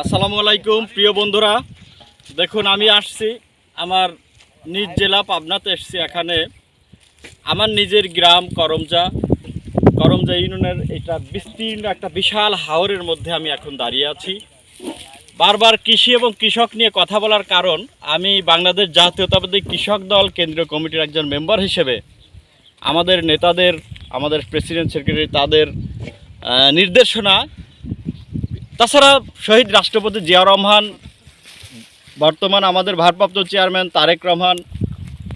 আসসালামু আলাইকুম, প্রিয় বন্ধুরা। দেখুন, আমি আসছি আমার নিজ জেলা পাবনাতে এসেছি এখানে। আমার নিজের গ্রাম করমজা। করমজা ইউনিয়নের এটা বিস্তীর্ণ একটা বিশাল হাওরের মধ্যে আমি এখন দাঁড়িয়ে আছি। বারবার কৃষি এবং কৃষক নিয়ে কথা বলার কারণ, আমি বাংলাদেশ জাতীয়তাবাদী কৃষক দল কেন্দ্রীয় কমিটির একজন মেম্বার হিসেবে আমাদের নেতাদের, আমাদের প্রেসিডেন্ট সেক্রেটারি তাদের নির্দেশনা। তাছাড়া শহীদ রাষ্ট্রপতি জিয়া রহমান, বর্তমান আমাদের ভারপ্রাপ্ত চেয়ারম্যান তারেক রহমান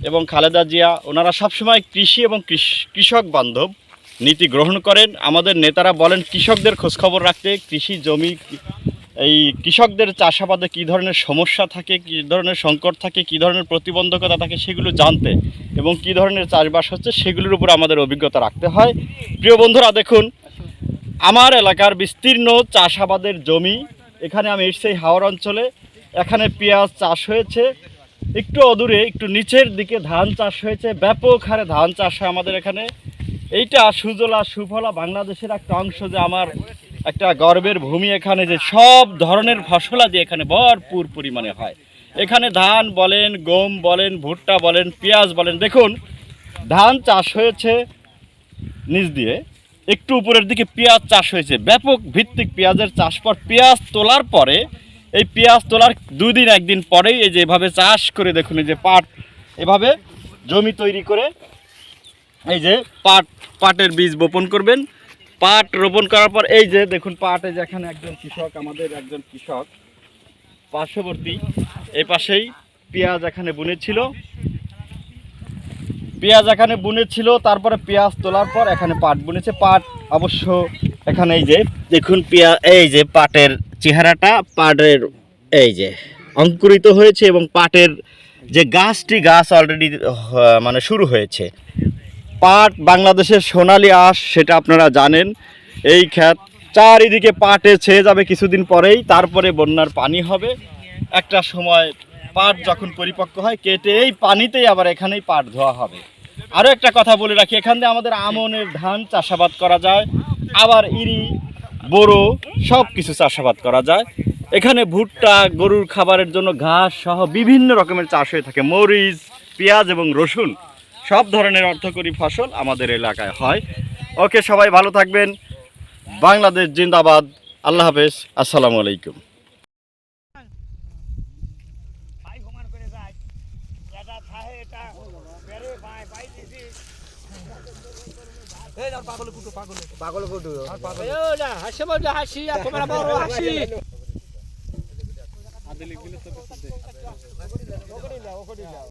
এবং খালেদা জিয়া, ওনারা সবসময় কৃষি এবং কৃষ- কৃষক বান্ধব নীতি গ্রহণ করেন। আমাদের নেতারা বলেন, কৃষকদের খোঁজখবর রাখতে কৃষি জমি, এই কৃষকদের চাষাবাদে কী ধরনের সমস্যা থাকে, কী ধরনের সংকট থাকে, কী ধরনের প্রতিবন্ধকতা থাকে সেগুলো জানতে এবং কী ধরনের চাষবাস হচ্ছে সেগুলোর উপর আমাদের অভিজ্ঞতা রাখতে হয়। প্রিয় বন্ধুরা, দেখুন আমার এলাকার বিস্তীর্ণ চাষাবাদের জমি, এখানে আমি এই হাওড় অঞ্চলে। এখানে পেঁয়াজ চাষ হয়েছে, একটু অদূরে, একটু নিচের দিকে ধান চাষ হয়েছে, ব্যাপক হারে ধান চাষ হয় আমাদের এখানে। এইটা সুজলা সুফলা বাংলাদেশের একটা অংশ যে আমার একটা গর্বের ভূমি এখানে যে সব ধরনের ফসলাদি এখানে ভরপুর পরিমাণে হয়। এখানে ধান বলেন, গম বলেন, ভুট্টা বলেন, পেঁয়াজ বলেন, দেখুন, ধান চাষ হয়েছে নিচ দিয়ে। একটু উপরের দিকে পেঁয়াজ চাষ হয়েছে। ব্যাপক ভিত্তিক পেঁয়াজের চাষ পর পেঁয়াজ তোলার পরে, এই পেঁয়াজ তোলার দুই দিন একদিন পরেই এই যে এভাবে চাষ করে দেখুন, এই যে পাট, এভাবে জমি তৈরি করে এই যে পাট, পাটের বীজ বপন করবেন। পাট রোপণ করার পর এই যে দেখুন, পাটে যেখানে একজন কৃষক, আমাদের একজন কৃষক, পার্শ্ববর্তী, এই পাশেই পেঁয়াজ এখানে বুনেছিল। পেঁয়াজ এখানে বুনেছিল, তারপরে পেঁয়াজ তোলার পর এখানে পাট বুনেছে। পাট অবশ্য এখানে এই যে, দেখুন পেঁয়াজ এই যে পাটের চেহারাটা, পাটের এই যে অঙ্কুরিত হয়েছে এবং পাটের যে গাছটি, গাছ অলরেডি মানে শুরু হয়েছে। পাট বাংলাদেশের সোনালি আঁশ, সেটা আপনারা জানেন। এই ক্ষেত চারিদিকে পাটে ছেয়ে যাবে কিছুদিন পরেই, তারপরে বন্যার পানি হবে। একটা সময় পাট যখন পরিপক্ক হয়, কেটে এই পানিতেই আবার এখানেই পাট ধোয়া হবে। আরও একটা কথা বলে রাখি, এখান থেকে আমাদের আমনের ধান চাষাবাদ করা যায়, আবার ইরি, বোরো সব কিছু চাষাবাদ করা যায়। এখানে ভুট্টা, গরুর খাবারের জন্য ঘাস সহ বিভিন্ন রকমের চাষ হয়ে থাকে। মরিচ, পেঁয়াজ এবং রসুন, সব ধরনের অর্থকরী ফসল আমাদের এলাকায় হয়। ওকে, সবাই ভালো থাকবেন। বাংলাদেশ জিন্দাবাদ। আল্লাহ হাফেজ। আসসালামু আলাইকুম ভাই সমান করে যায় এটা থাহে এটা বেরে ভাই ভাই দিছি এই পাগল কুটু পাগল। পাগল কুটু। পাগল ও না হাসি বল হাসি তোমার বড় হাসি। আদিলি গিলে তো ওকড়ি দাও ওকড়ি দাও